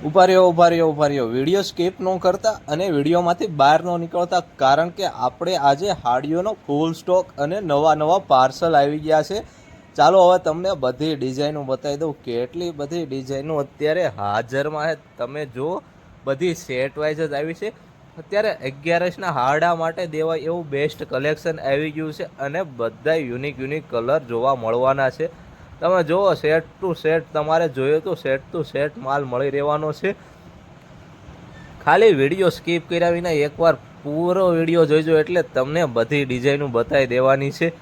ઊભા રહ્યો ઊભા રહ્યો ઊભા રહ્યો. વીડિયો સ્કીપ ન કરતા અને વિડીયોમાંથી બહાર ન નીકળતા, કારણ કે આપણે આજે હાડીઓનો ફૂલ સ્ટોક અને નવા નવા પાર્સલ આવી ગયા છે. ચાલો હવે તમને બધી ડિઝાઇનો બતાવી દઉં. કેટલી બધી ડિઝાઇનો અત્યારે હાજરમાં છે. તમે જો, બધી સેટ વાઇઝ જ આવી છે. અત્યારે અગિયારસના હાડા માટે દેવાય એવું બેસ્ટ કલેક્શન આવી ગયું છે અને બધા યુનિક યુનિક કલર જોવા મળવાના છે. તમે જુઓ સેટ ટુ સેટ તમારે જોયું તો સેટ ટુ સેટ માલ મળી રહેવાનો છે. ખાલી વીડિયો સ્કીપ કર્યા વિના એકવાર પૂરો વીડિયો જોઈજો એટલે તમને બધી ડિઝાઇનો બતાવી દેવાની છે.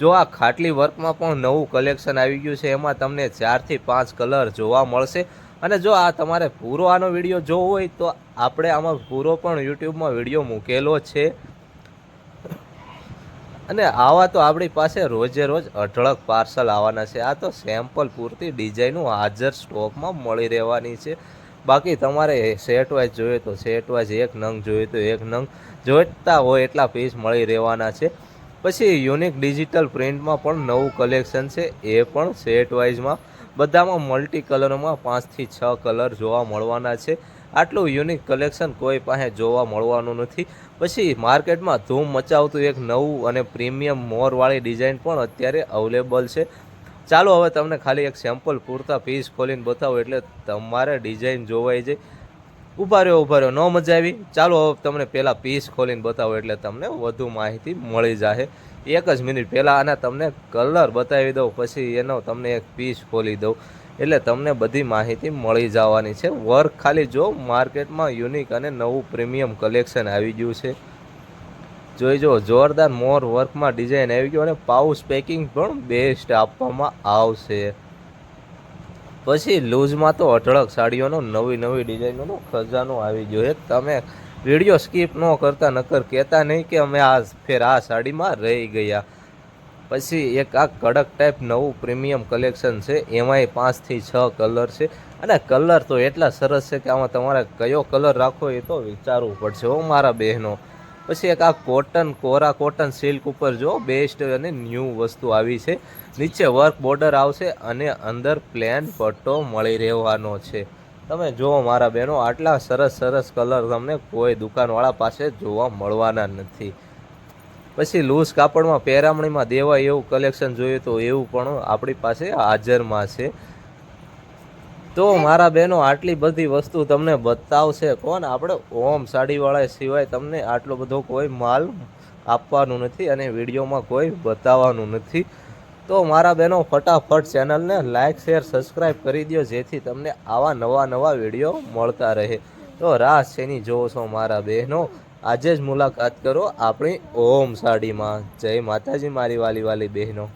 જો આ ખાટલી વર્કમાં પણ નવું કલેક્શન આવી ગયું છે, એમાં તમને ચારથી પાંચ કલર જોવા મળશે. અને જો આ તમારે પૂરો આનો વીડિયો જોવો હોય તો આપણે આમાં પૂરો પણ યુટ્યુબમાં વીડિયો મૂકેલો છે. અને આવા તો આપણી પાસે રોજે રોજ અઢળક પાર્સલ આવવાના છે. આ તો સેમ્પલ પૂરતી ડિઝાઇનો હાજર સ્ટોકમાં મળી રહેવાની છે. બાકી તમારે સેટ વાઇઝ જોઈએ તો સેટ વાઇઝ એક નંગ જોઈએ તો એક નંગ. જોઈતા હોય એટલા પીસ મળી રહેવાના છે. પછી યુનિક ડિજિટલ પ્રિન્ટમાં પણ નવું કલેક્શન છે. એ પણ સેટ વાઇઝમાં બધામાં મલ્ટી કલરમાં પાંચથી છ કલર જોવા મળવાના છે. આટલું યુનિક કલેક્શન કોઈ પાસે જોવા મળવાનું નથી. પછી માર્કેટમાં ધૂમ મચાવતું એક નવું અને પ્રીમિયમ મોરવાળી ડિઝાઇન પણ અત્યારે અવેલેબલ છે. ચાલો હવે તમને ખાલી એક સેમ્પલ પૂરતા પીસ ખોલીને બતાવો એટલે તમારે ડિઝાઇન જોવાઈ જાય. ઊભા રહ્યો ઊભા રહ્યો, ન મજા આવી. ચાલો હવે તમને પહેલાં પીસ ખોલીને બતાવો એટલે તમને વધુ માહિતી મળી જશે એક જ મિનિટ પહેલાં આના તમને કલર બતાવી દઉં, પછી એનો તમને એક પીસ ખોલી દઉં. એટલે તમને બધી માહિતી મળી જવાની છે. વર્ક ખાલી જો માર્કેટમાં યુનિક અને નવું પ્રીમિયમ કલેક્શન આવી ગયું છે. જોઈ જો, જોરદાર મોર વર્કમાં ડિઝાઇન આવી ગયું અને પાઉચ પેકિંગ પણ બેસ્ટ આપવામાં આવશે. પછી લૂઝમાં તો અઢળક સાડીઓનો, નવી નવી ડિઝાઇનોનો ખજાનો આવી ગયો છે. તમે વીડિયો સ્કીપ ન કરતા, નકર કહેતા નહીં કે અમે આ ફેર આ સાડીમાં રહી ગયા. પછી એક આ કડક ટાઈપ નવું પ્રીમિયમ કલેક્શન છે, એમાંય પાંચથી છ કલર છે. અને કલર તો એટલા સરસ છે કે આમાં તમારે કયો કલર રાખવો એ તો વિચારવું પડશે હો મારા બહેનો. પછી એક આ કોટન કોરા કોટન સિલ્ક ઉપર જો બેસ્ટ અને ન્યૂ વસ્તુ આવી છે. નીચે વર્ક બોર્ડર આવશે અને અંદર પ્લેન પટ્ટો મળી રહેવાનો છે. તમે જુઓ મારા બહેનો, આટલા સરસ સરસ કલર તમને કોઈ દુકાનવાળા પાસે જોવા મળવાના નથી. પછી લૂઝ કાપડમાં પહેરામણીમાં દેવાય એવું કલેક્શન જોઈએ તો એવું પણ આપણી પાસે હાજરમાં છે. તો મારા બહેનો, આટલી બધી વસ્તુ તમને બતાવશે કોણ? આપણે ઓમ સાડીવાળા સિવાય તમને આટલો બધો કોઈ માલ આપવાનું નથી અને વિડીયોમાં કોઈ બતાવવાનું નથી. તો મારા બહેનો, ફટાફટ ચેનલને લાઇક શેર સબસ્ક્રાઈબ કરી દો જેથી તમને આવા નવા નવા વીડિયો મળતા રહે. તો રાસ શેની જોવો છો મારા બહેનો? આજે જ મુલાકાત કરો આપણી ઓમ સાડીમાં. જય માતાજી મારી વાલી વાલી બહેનો.